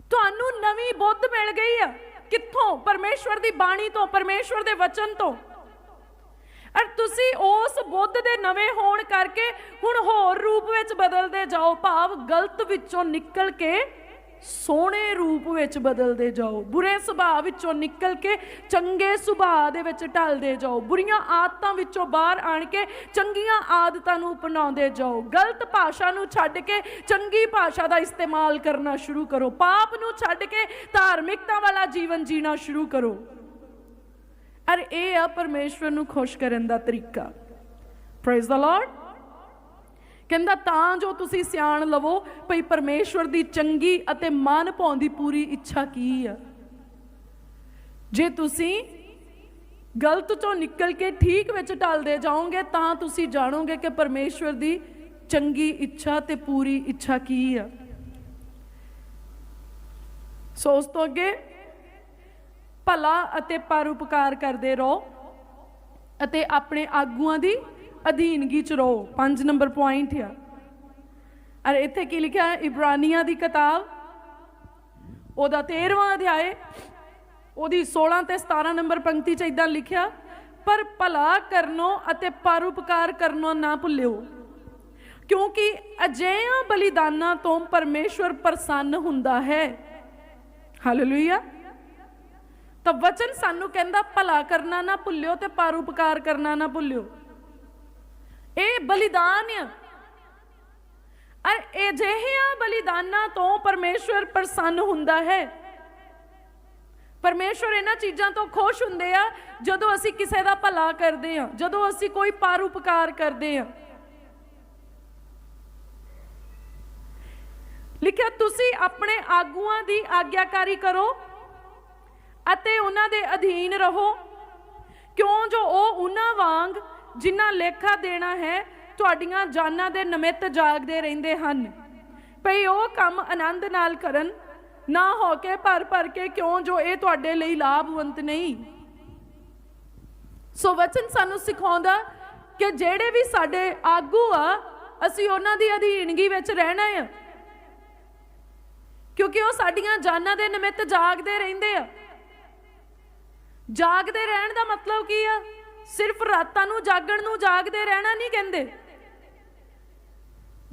ਤੁਹਾਨੂੰ ਨਵੀਂ ਬੁੱਧ ਮਿਲ ਗਈ ਆ। ਕਿੱਥੋਂ? ਪਰਮੇਸ਼ਵਰ ਦੀ ਬਾਣੀ ਤੋਂ, ਪਰਮੇਸ਼ਵਰ ਦੇ ਵਚਨ ਤੋਂ। ਅਰ ਤੁਸੀਂ ਉਸ ਬੁੱਧ ਦੇ ਨਵੇਂ ਹੋਣ ਕਰਕੇ ਹੁਣ ਹੋਰ ਰੂਪ ਵਿੱਚ ਬਦਲਦੇ ਜਾਓ। ਭਾਵ ਗਲਤ ਵਿੱਚੋਂ ਨਿਕਲ ਕੇ ਸੋਹਣੇ ਰੂਪ ਵਿੱਚ ਬਦਲਦੇ ਜਾਓ, ਬੁਰੇ ਸੁਭਾਅ ਵਿੱਚੋਂ ਨਿਕਲ ਕੇ ਚੰਗੇ ਸੁਭਾਅ ਦੇ ਵਿੱਚ ਢਲਦੇ ਜਾਓ, ਬੁਰੀਆਂ ਆਦਤਾਂ ਵਿੱਚੋਂ ਬਾਹਰ ਆਣ ਕੇ ਚੰਗੀਆਂ ਆਦਤਾਂ ਨੂੰ ਅਪਣਾਉਂਦੇ ਜਾਓ, ਗਲਤ ਭਾਸ਼ਾ ਨੂੰ ਛੱਡ ਕੇ ਚੰਗੀ ਭਾਸ਼ਾ ਦਾ ਇਸਤੇਮਾਲ ਕਰਨਾ ਸ਼ੁਰੂ ਕਰੋ, ਪਾਪ ਨੂੰ ਛੱਡ ਕੇ ਧਾਰਮਿਕਤਾ ਵਾਲਾ ਜੀਵਨ ਜੀਣਾ ਸ਼ੁਰੂ ਕਰੋ। ਅਰ ਇਹ ਆ ਪਰਮੇਸ਼ਵਰ ਨੂੰ ਖੁਸ਼ ਕਰਨ ਦਾ ਤਰੀਕਾ। ਪ੍ਰੇਜ਼ ਦਾ ਲਾਰਡ ਕਹਿੰਦਾ ਤਾਂ ਜੋ ਤੁਸੀਂ ਸਿਆਣ ਲਵੋ ਭਈ ਪਰਮੇਸ਼ਵਰ ਦੀ ਚੰਗੀ ਅਤੇ ਮਨ ਭਾਉਣ ਦੀ ਪੂਰੀ ਇੱਛਾ ਕੀ ਆ? ਜੇ ਤੁਸੀਂ ਗਲਤ ਤੋਂ ਨਿਕਲ ਕੇ ਠੀਕ ਵਿੱਚ ਢਲਦੇ ਜਾਓਗੇ, ਤਾਂ ਤੁਸੀਂ ਜਾਣੋਗੇ ਕਿ ਪਰਮੇਸ਼ਵਰ ਦੀ ਚੰਗੀ ਇੱਛਾ ਤੇ ਪੂਰੀ ਇੱਛਾ ਕੀ ਆ। ਸੋ ਉਸ ਤੋਂ ਅੱਗੇ ਭਲਾ ਅਤੇ ਪਰਉਪਕਾਰ ਕਰਦੇ ਰਹੋ ਅਤੇ ਆਪਣੇ ਆਗੂਆਂ ਦੀ ਅਧੀਨਗੀ ਚ ਰਹੋ, ਪੰਜ ਨੰਬਰ ਪੁਆਇੰਟ ਆ। ਅਰੇ ਇੱਥੇ ਕੀ ਲਿਖਿਆ ਹੈ? ਇਬਰਾਨੀਆਂ ਦੀ ਕਿਤਾਬ, ਉਹਦਾ 13ਵਾਂ ਅਧਿਆਏ ਉਹਦੀ 16 ਤੇ 17 ਨੰਬਰ ਪੰਕਤੀ ਚ ਇਦਾਂ ਲਿਖਿਆ, ਪਰ ਭਲਾ ਕਰਨੋ ਅਤੇ ਪਰਉਪਕਾਰ ਕਰਨੋ ਨਾ ਭੁੱਲਿਓ। ਕਿਉਂਕਿ ਅਜਿਹੀਆਂ ਬਲੀਦਾਨਾਂ ਤੋਂ ਪਰਮੇਸ਼ਵਰ ਪ੍ਰਸੰਨ ਹੁੰਦਾ ਹੈ। ਹਾਲੇਲੂਇਆ ਤਾਂ ਵਚਨ ਸਾਨੂੰ ਕਹਿੰਦਾ, ਭਲਾ ਕਰਨਾ ਨਾ ਭੁੱਲਿਓ ਤੇ ਪਰਉਪਕਾਰ ਕਰਨਾ ਨਾ ਭੁੱਲਿਓ। ਇਹ ਬਲੀਦਾਨ ਆ। ਅਰ ਅਜਿਹਿਆਂ ਬਲੀਦਾਨਾਂ ਤੋਂ ਪਰਮੇਸ਼ਵਰ ਪ੍ਰਸੰਨ ਹੁੰਦਾ ਹੈ। ਪਰਮੇਸ਼ਵਰ ਇਹਨਾਂ ਚੀਜ਼ਾਂ ਤੋਂ ਖੁਸ਼ ਹੁੰਦੇ ਆ, ਜਦੋਂ ਅਸੀਂ ਕਿਸੇ ਦਾ ਭਲਾ ਕਰਦੇ ਆ, ਜਦੋਂ ਅਸੀਂ ਕੋਈ ਪਰਉਪਕਾਰ ਕਰਦੇ ਆ। ਲਿਖਿਆ, ਤੁਸੀਂ ਆਪਣੇ ਆਗੂਆਂ ਦੀ ਆਗਿਆਕਾਰੀ ਕਰੋ ਅਤੇ ਉਹਨਾਂ ਦੇ ਅਧੀਨ ਰਹੋ। ਕਿਉਂ? ਜੋ ਉਹ ਉਹਨਾਂ ਵਾਂਗ ਜਿਨ੍ਹਾਂ ਲੇਖਾ ਦੇਣਾ ਹੈ, ਤੁਹਾਡੀਆਂ ਜਾਨਾਂ ਦੇ ਨਿਮਿਤ ਜਾਗਦੇ ਰਹਿੰਦੇ ਹਨ। ਭਈ ਉਹ ਕੰਮ ਆਨੰਦ ਨਾਲ ਕਰਨ, ਨਾ ਹੋ ਕੇ ਭਰ ਭਰ ਕੇ ਕਿਉਂ ਜੋ ਇਹ ਤੁਹਾਡੇ ਲਈ ਲਾਭਵੰਤ ਨਹੀਂ? ਸੋ ਵਚਨ ਸਾਨੂੰ ਸਿਖਾਉਂਦਾ ਕਿ ਜਿਹੜੇ ਵੀ ਸਾਡੇ ਆਗੂ ਆ, ਅਸੀਂ ਉਹਨਾਂ ਦੀ ਅਧੀਨਗੀ ਵਿੱਚ ਰਹਿਣਾ ਆ। ਕਿਉਂਕਿ ਉਹ ਸਾਡੀਆਂ ਜਾਨਾਂ ਦੇ ਨਿਮਿਤ ਜਾਗਦੇ ਰਹਿੰਦੇ ਆ। ਜਾਗਦੇ ਰਹਿਣ ਦਾ ਮਤਲਬ ਕੀ ਆ? ਸਿਰਫ ਰਾਤਾਂ ਨੂੰ ਜਾਗਣ ਨੂੰ ਜਾਗਦੇ ਰਹਿਣਾ ਨਹੀਂ ਕਹਿੰਦੇ।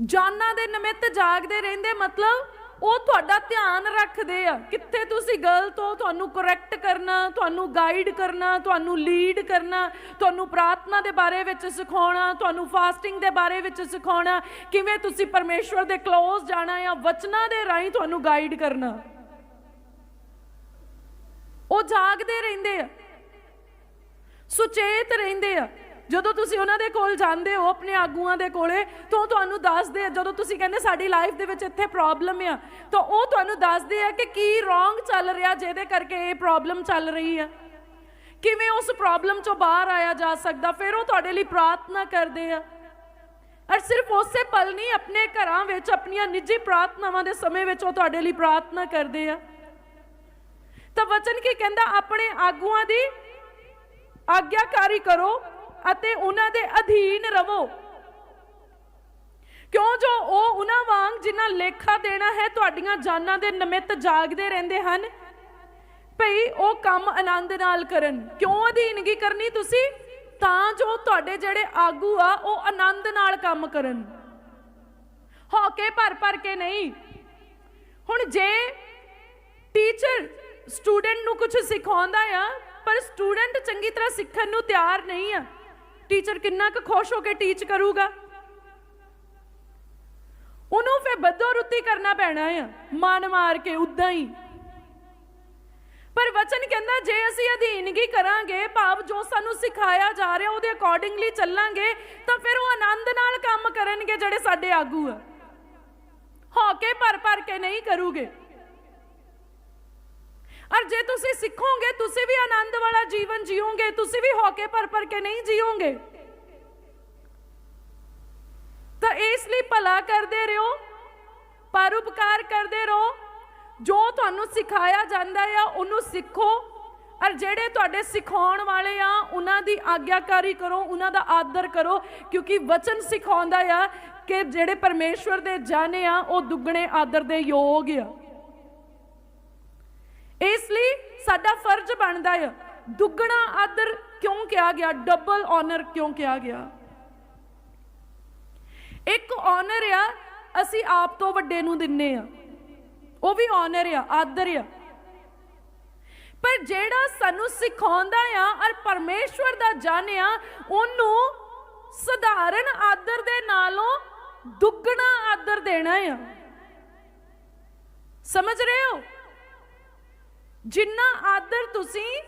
ਜਾਨਾਂ ਦੇ ਨਿਮਿਤ ਜਾਗਦੇ ਰਹਿੰਦੇ, ਮਤਲਬ ਉਹ ਤੁਹਾਡਾ ਧਿਆਨ ਰੱਖਦੇ ਆ। ਕਿੱਥੇ ਤੁਸੀਂ ਗਲਤ ਹੋ, ਤੁਹਾਨੂੰ ਕਰੈਕਟ ਕਰਨਾ, ਤੁਹਾਨੂੰ ਗਾਈਡ ਕਰਨਾ, ਤੁਹਾਨੂੰ ਲੀਡ ਕਰਨਾ, ਤੁਹਾਨੂੰ ਪ੍ਰਾਰਥਨਾ ਦੇ ਬਾਰੇ ਵਿੱਚ ਸਿਖਾਉਣਾ, ਤੁਹਾਨੂੰ ਫਾਸਟਿੰਗ ਦੇ ਬਾਰੇ ਵਿੱਚ ਸਿਖਾਉਣਾ, ਕਿਵੇਂ ਤੁਸੀਂ ਪਰਮੇਸ਼ਵਰ ਦੇ ਕਲੋਜ਼ ਜਾਣਾ ਜਾਂ ਵਚਨਾਂ ਦੇ ਰਾਹੀਂ ਤੁਹਾਨੂੰ ਗਾਈਡ ਕਰਨਾ। ਉਹ ਜਾਗਦੇ ਰਹਿੰਦੇ ਆ। ਸੁਚੇਤ ਰਹਿੰਦੇ ਆ। ਜਦੋਂ ਤੁਸੀਂ ਉਹਨਾਂ ਦੇ ਕੋਲ ਜਾਂਦੇ ਹੋ, ਆਪਣੇ ਆਗੂਆਂ ਦੇ ਕੋਲੇ, ਤਾਂ ਉਹ ਤੁਹਾਨੂੰ ਦੱਸਦੇ ਆ। ਜਦੋਂ ਤੁਸੀਂ ਕਹਿੰਦੇ ਸਾਡੀ ਲਾਈਫ ਦੇ ਵਿੱਚ ਇੱਥੇ ਪ੍ਰੋਬਲਮ ਆ, ਤਾਂ ਉਹ ਤੁਹਾਨੂੰ ਦੱਸਦੇ ਆ ਕਿ ਕੀ ਰੋਂਗ ਚੱਲ ਰਿਹਾ ਜਿਹਦੇ ਕਰਕੇ ਇਹ ਪ੍ਰੋਬਲਮ ਚੱਲ ਰਹੀ ਆ। ਕਿਵੇਂ ਉਸ ਪ੍ਰੋਬਲਮ ਚੋਂ ਬਾਹਰ ਆਇਆ ਜਾ ਸਕਦਾ, ਫਿਰ ਉਹ ਤੁਹਾਡੇ ਲਈ ਪ੍ਰਾਰਥਨਾ ਕਰਦੇ ਆ। ਔਰ ਸਿਰਫ ਉਸੇ ਪਲ ਨਹੀਂ, ਆਪਣੇ ਘਰਾਂ ਵਿੱਚ, ਆਪਣੀਆਂ ਨਿੱਜੀ ਪ੍ਰਾਰਥਨਾਵਾਂ ਦੇ ਸਮੇਂ ਵਿੱਚ ਉਹ ਤੁਹਾਡੇ ਲਈ ਪ੍ਰਾਰਥਨਾ ਕਰਦੇ ਆ। ਤਾਂ ਵਚਨ ਕੀ ਕਹਿੰਦਾ? ਆਪਣੇ ਆਗੂਆਂ ਦੀ ਆਗਿਆਕਾਰੀ ਕਰੋ ਅਤੇ ਉਹਨਾਂ ਦੇ ਅਧੀਨ ਰਹੋ। ਕਿਉਂ ਜੋ ਉਹ ਉਹਨਾਂ ਵਾਂਗ ਜਿਨ੍ਹਾਂ ਲੇਖਾ ਦੇਣਾ ਹੈ, ਤੁਹਾਡੀਆਂ ਜਾਨਾਂ ਦੇ ਨਿਮਿਤ ਜਾਗਦੇ ਰਹਿੰਦੇ ਹਨ? ਭਈ ਉਹ ਕੰਮ ਆਨੰਦ ਨਾਲ ਕਰਨ। ਕਿਉਂ ਅਧੀਨਗੀ ਕਰਨੀ ਤੁਸੀਂ? ਤਾਂ ਜੋ ਤੁਹਾਡੇ ਜਿਹੜੇ ਆਗੂ ਆ, ਉਹ ਆਨੰਦ ਨਾਲ ਕੰਮ ਕਰਨ। ਹੋ ਕੇ ਭਰ ਭਰ ਕੇ ਨਹੀਂ। ਹੁਣ ਜੇ ਸਟੂਡੈਂਟ ਨੂੰ ਕੁਝ ਸਿਖਾਉਂਦਾ ਆ, ਪਰ ਸਟੂਡੈਂਟ ਚੰਗੀ ਤਰ੍ਹਾਂ ਸਿੱਖਣ ਨੂੰ ਤਿਆਰ ਨਹੀਂ ਆ। ਟੀਚਰ ਕਿੰਨਾ ਕੁ ਖੁਸ਼ ਹੋ ਕੇ ਟੀਚ ਕਰੂਗਾ? ਉਹਨੂੰ ਫੇ ਬੱਦੋ ਰੁੱਤੀ ਕਰਨਾ ਪੈਣਾ ਆ ਮਨ ਮਾਰ ਕੇ ਉਦਾਂ ਹੀ। ਪਰ ਵਚਨ ਕਹਿੰਦਾ, ਜੇ ਅਸੀਂ ਅਧੀਨਗੀ ਕਰਾਂਗੇ, ਭਾਵ ਜੋ ਸਾਨੂੰ ਸਿਖਾਇਆ ਜਾ ਰਿਹਾ, ਉਹਦੇ ਅਕੋਰਡਿੰਗਲੀ ਚੱਲਾਂਗੇ, ਤਾਂ ਫਿਰ ਉਹ ਆਨੰਦ ਨਾਲ ਕੰਮ ਕਰਨਗੇ ਜਿਹੜੇ ਸਾਡੇ ਆਗੂ ਆ। ਹੋ ਕੇ ਭਰ ਭਰ ਕੇ ਨਹੀਂ ਕਰੂਗੇ। ਔਰ ਜੇ ਤੁਸੀਂ ਸਿੱਖੋਗੇ, ਤੁਸੀਂ ਵੀ ਆਨੰਦ ਵਾਲਾ ਜੀਵਨ ਜੀਓਗੇ ਤੁਸੀਂ ਵੀ ਹੋਕੇ ਭਰ ਭਰ ਕੇ ਨਹੀਂ ਜੀਓਗੇ ਤਾਂ ਇਸ ਲਈ ਭਲਾ ਕਰਦੇ ਰਹੋ ਪਰਉਪਕਾਰ ਕਰਦੇ ਰਹੋ। ਜੋ ਤੁਹਾਨੂੰ ਸਿਖਾਇਆ ਜਾਂਦਾ ਆ, ਉਹਨੂੰ ਸਿੱਖੋ। ਔਰ ਜਿਹੜੇ ਤੁਹਾਡੇ ਸਿਖਾਉਣ ਵਾਲੇ ਆ, ਉਹਨਾਂ ਦੀ ਆਗਿਆਕਾਰੀ ਕਰੋ, ਉਹਨਾਂ ਦਾ ਆਦਰ ਕਰੋ, ਕਿਉਂਕਿ ਵਚਨ ਸਿਖਾਉਂਦਾ ਆ ਕਿ ਜਿਹੜੇ ਪਰਮੇਸ਼ਵਰ ਦੇ ਜਾਣੇ ਆ, ਉਹ ਦੁੱਗਣੇ ਆਦਰ ਦੇ ਯੋਗ ਆ। ਇਸ ਲਈ ਸਾਡਾ ਫਰਜ਼ ਬਣਦਾ ਆ ਦੁੱਗਣਾ ਆਦਰ ਕਿਉਂ ਕਿਹਾ ਗਿਆ? ਡਬਲ ਆਨਰ ਕਿਉਂ ਕਿਹਾ ਗਿਆ? ਇੱਕ ਆਨਰ ਆ, ਅਸੀਂ ਆਪ ਤੋਂ ਵੱਡੇ ਨੂੰ ਦਿੰਨੇ ਆ। ਉਹ ਵੀ ਆਨਰ ਆ, ਆਦਰ ਆ। ਪਰ ਜਿਹੜਾ ਸਾਨੂੰ ਸਿਖਾਉਂਦਾ ਆ ਔਰ ਪਰਮੇਸ਼ਵਰ ਦਾ ਜਾਣਿਆ ਉਹਨੂੰ ਸਧਾਰਨ ਆਦਰ ਦੇ ਨਾਲੋਂ ਦੁੱਗਣਾ ਆਦਰ ਦੇਣਾ ਆ। ਸਮਝ ਰਹੇ ਹੋ? ਜਿੰਨਾ ਆਦਰ ਤੁਸੀਂ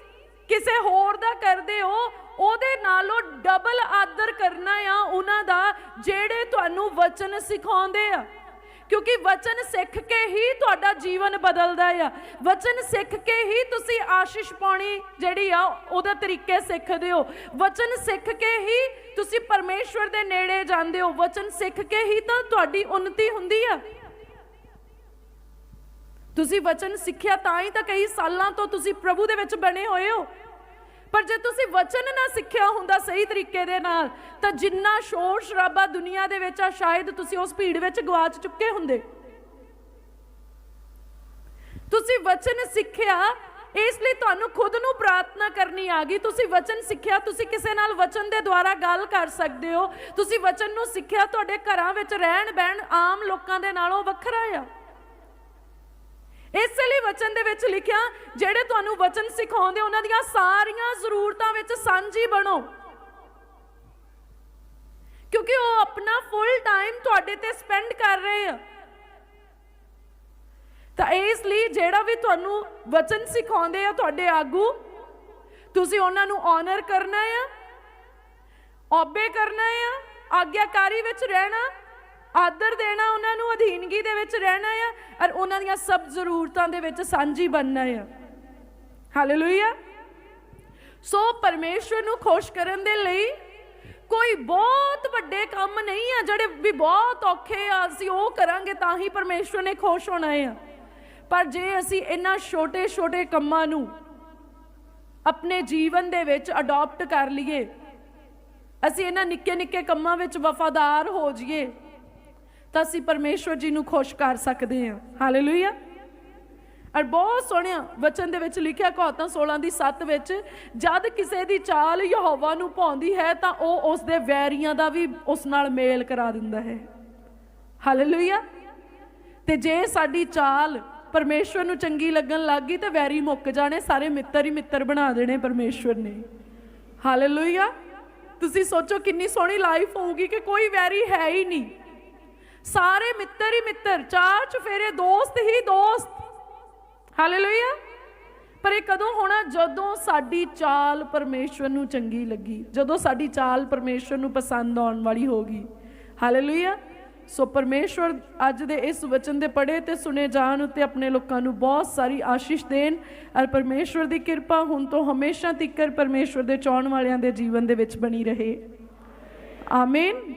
ਕਿਸੇ ਹੋਰ ਦਾ ਕਰਦੇ ਹੋ, ਉਹਦੇ ਨਾਲੋਂ ਡਬਲ ਆਦਰ ਕਰਨਾ ਆ ਉਹਨਾਂ ਦਾ ਜਿਹੜੇ ਤੁਹਾਨੂੰ ਵਚਨ ਸਿਖਾਉਂਦੇ ਆ। ਕਿਉਂਕਿ ਵਚਨ ਸਿੱਖ ਕੇ ਹੀ ਤੁਹਾਡਾ ਜੀਵਨ ਬਦਲਦਾ ਆ। ਵਚਨ ਸਿੱਖ ਕੇ ਹੀ ਤੁਸੀਂ ਆਸ਼ੀਸ਼ ਪਾਉਣੀ ਜਿਹੜੀ ਆ, ਉਹਦਾ ਤਰੀਕੇ ਸਿੱਖਦੇ ਹੋ। ਵਚਨ ਸਿੱਖ ਕੇ ਹੀ ਤੁਸੀਂ ਪਰਮੇਸ਼ਵਰ ਦੇ ਨੇੜੇ ਜਾਂਦੇ ਹੋ। ਵਚਨ ਸਿੱਖ ਕੇ ਹੀ ਤਾਂ ਤੁਹਾਡੀ ਉન્નਤੀ ਹੁੰਦੀ ਆ। ਤੁਸੀਂ ਵਚਨ ਸਿੱਖਿਆ ਤਾਂ ਹੀ ਤਾਂ ਕਈ ਸਾਲਾਂ ਤੋਂ ਤੁਸੀਂ ਪ੍ਰਭੂ ਦੇ ਵਿੱਚ ਬਣੇ ਹੋਏ ਹੋ। ਪਰ ਜੇ ਤੁਸੀਂ ਵਚਨ ਨਾ ਸਿੱਖਿਆ ਹੁੰਦਾ ਸਹੀ ਤਰੀਕੇ ਦੇ ਨਾਲ, ਤਾਂ ਜਿੰਨਾ ਸ਼ੋਰ ਸ਼ਰਾਬਾ ਦੁਨੀਆ ਦੇ ਵਿੱਚ ਆ, ਸ਼ਾਇਦ ਤੁਸੀਂ ਉਸ ਭੀੜ ਵਿੱਚ ਗਵਾਚ ਚੁੱਕੇ ਹੁੰਦੇ। ਤੁਸੀਂ ਵਚਨ ਸਿੱਖਿਆ, ਇਸ ਲਈ ਤੁਹਾਨੂੰ ਖੁਦ ਨੂੰ ਪ੍ਰਾਰਥਨਾ ਕਰਨੀ ਆ ਗਈ। ਤੁਸੀਂ ਵਚਨ ਸਿੱਖਿਆ, ਤੁਸੀਂ ਕਿਸੇ ਨਾਲ ਵਚਨ ਦੇ ਦੁਆਰਾ ਗੱਲ ਕਰ ਸਕਦੇ ਹੋ। ਤੁਸੀਂ ਵਚਨ ਨੂੰ ਸਿੱਖਿਆ, ਤੁਹਾਡੇ ਘਰਾਂ ਵਿੱਚ ਰਹਿਣ ਬਹਿਣ ਆਮ ਲੋਕਾਂ ਦੇ ਨਾਲੋਂ ਵੱਖਰਾ ਆ। ਇਸ ਲਈ ਵਚਨ ਦੇ ਵਿੱਚ ਲਿਖਿਆ, ਜਿਹੜੇ ਤੁਹਾਨੂੰ ਵਚਨ ਸਿਖਾਉਂਦੇ, ਉਹਨਾਂ ਦੀਆਂ ਸਾਰੀਆਂ ਜ਼ਰੂਰਤਾਂ ਵਿੱਚ ਸਾਂਝੀ ਬਣੋ। ਕਿਉਂਕਿ ਉਹ ਆਪਣਾ ਫੁੱਲ ਟਾਈਮ ਤੁਹਾਡੇ ਤੇ ਸਪੈਂਡ ਕਰ ਰਹੇ ਆ। ਤਾਂ ਇਸ ਲਈ ਜਿਹੜਾ ਵੀ ਤੁਹਾਨੂੰ ਵਚਨ ਸਿਖਾਉਂਦੇ ਆ ਤੁਹਾਡੇ ਆਗੂ, ਤੁਸੀਂ ਉਹਨਾਂ ਨੂੰ ਆਨਰ ਕਰਨਾ ਆ ਓਬੇ ਕਰਨਾ ਆ, ਆਗਿਆਕਾਰੀ ਵਿੱਚ ਰਹਿਣਾ, ਆਦਰ ਦੇਣਾ ਉਹਨਾਂ ਨੂੰ, ਅਧੀਨਗੀ ਦੇ ਵਿੱਚ ਰਹਿਣਾ ਆ ਔਰ ਉਹਨਾਂ ਦੀਆਂ ਸਭ ਜ਼ਰੂਰਤਾਂ ਦੇ ਵਿੱਚ ਸਾਂਝੀ ਬਣਨਾ ਆ ਹਾਲੇਲੂਇਆ ਸੋ ਪਰਮੇਸ਼ਵਰ ਨੂੰ ਖੁਸ਼ ਕਰਨ ਦੇ ਲਈ ਕੋਈ ਬਹੁਤ ਵੱਡੇ ਕੰਮ ਨਹੀਂ ਆ, ਜਿਹੜੇ ਵੀ ਬਹੁਤ ਔਖੇ ਆ, ਅਸੀਂ ਉਹ ਕਰਾਂਗੇ ਤਾਂ ਹੀ ਪਰਮੇਸ਼ਵਰ ਨੇ ਖੁਸ਼ ਹੋਣਾ ਆ ਪਰ ਜੇ ਅਸੀਂ ਇਹਨਾਂ ਛੋਟੇ-ਛੋਟੇ ਕੰਮਾਂ ਨੂੰ ਆਪਣੇ ਜੀਵਨ ਦੇ ਵਿੱਚ ਅਡਾਪਟ ਕਰ ਲਈਏ, ਅਸੀਂ ਇਹਨਾਂ ਨਿੱਕੇ-ਨਿੱਕੇ ਕੰਮਾਂ ਵਿੱਚ ਵਫਾਦਾਰ ਹੋ ਜਾਈਏ ਤਾਂ ਅਸੀਂ ਪਰਮੇਸ਼ਵਰ ਜੀ ਨੂੰ ਖੁਸ਼ ਕਰ ਸਕਦੇ ਹਾਂ। ਹਾਲੇਲੂਇਆ ਔਰ ਬਹੁਤ ਸੋਹਣਿਆ ਵਚਨ ਦੇ ਵਿੱਚ ਲਿਖਿਆ ਕਹਾਤਾਂ 16 ਦੀ 7 ਵਿੱਚ, ਜਦ ਕਿਸੇ ਦੀ ਚਾਲ ਯਹੋਵਾ ਨੂੰ ਪਾਉਂਦੀ ਹੈ, ਤਾਂ ਉਹ ਉਸ ਦੇ ਵੈਰੀਆਂ ਦਾ ਵੀ ਉਸ ਨਾਲ ਮੇਲ ਕਰਾ ਦਿੰਦਾ ਹੈ। ਹਾਲੇਲੂਇਆ ਤੇ ਜੇ ਸਾਡੀ ਚਾਲ ਪਰਮੇਸ਼ਵਰ ਨੂੰ ਚੰਗੀ ਲੱਗਣ ਲੱਗ ਗਈ, ਤੇ ਵੈਰੀ ਮੁੱਕ ਜਾਣੇ, ਸਾਰੇ ਮਿੱਤਰ ਹੀ ਮਿੱਤਰ ਬਣਾ ਦੇਣੇ ਪਰਮੇਸ਼ਵਰ ਨੇ। ਹਾਲੇਲੂਇਆ ਤੁਸੀਂ ਸੋਚੋ ਕਿੰਨੀ ਸੋਹਣੀ ਲਾਈਫ ਹੋਊਗੀ ਕਿ ਕੋਈ ਵੈਰੀ ਹੈ ਹੀ ਨਹੀਂ। ਸਾਰੇ ਮਿੱਤਰ ਹੀ ਮਿੱਤਰ, ਚਾਰ ਚੁਫੇਰੇ, ਦੋਸਤ ਹੀ ਦੋਸਤ। ਹਾਲੇਲੂਇਆ ਪਰ ਇਹ ਕਦੋਂ ਹੋਣਾ? ਜਦੋਂ ਸਾਡੀ ਚਾਲ ਪਰਮੇਸ਼ਵਰ ਨੂੰ ਚੰਗੀ ਲੱਗੀ, ਜਦੋਂ ਸਾਡੀ ਚਾਲ ਪਰਮੇਸ਼ਵਰ ਨੂੰ ਪਸੰਦ ਆਉਣ ਵਾਲੀ ਹੋਗੀ ਹਾਲੇਲੂਇਆ ਸੋ ਪਰਮੇਸ਼ਵਰ ਅੱਜ ਦੇ ਇਸ ਵਚਨ ਦੇ ਪੜੇ ਤੇ ਸੁਨੇ ਜਾਣ ਉੱਤੇ ਆਪਣੇ ਲੋਕਾਂ ਨੂੰ ਬਹੁਤ ਸਾਰੀ ਆਸ਼ੀਸ਼ ਦੇਣ। ਔਰ ਪਰਮੇਸ਼ਵਰ ਦੀ ਕਿਰਪਾ ਹੁਣ ਤੋਂ ਹਮੇਸ਼ਾ ਤੀਕਰ ਪਰਮੇਸ਼ਵਰ ਦੇ ਚਾਹਣ ਵਾਲਿਆਂ ਦੇ ਜੀਵਨ ਦੇ ਵਿੱਚ ਬਣੀ ਰਹੇ। ਆਮੀਨ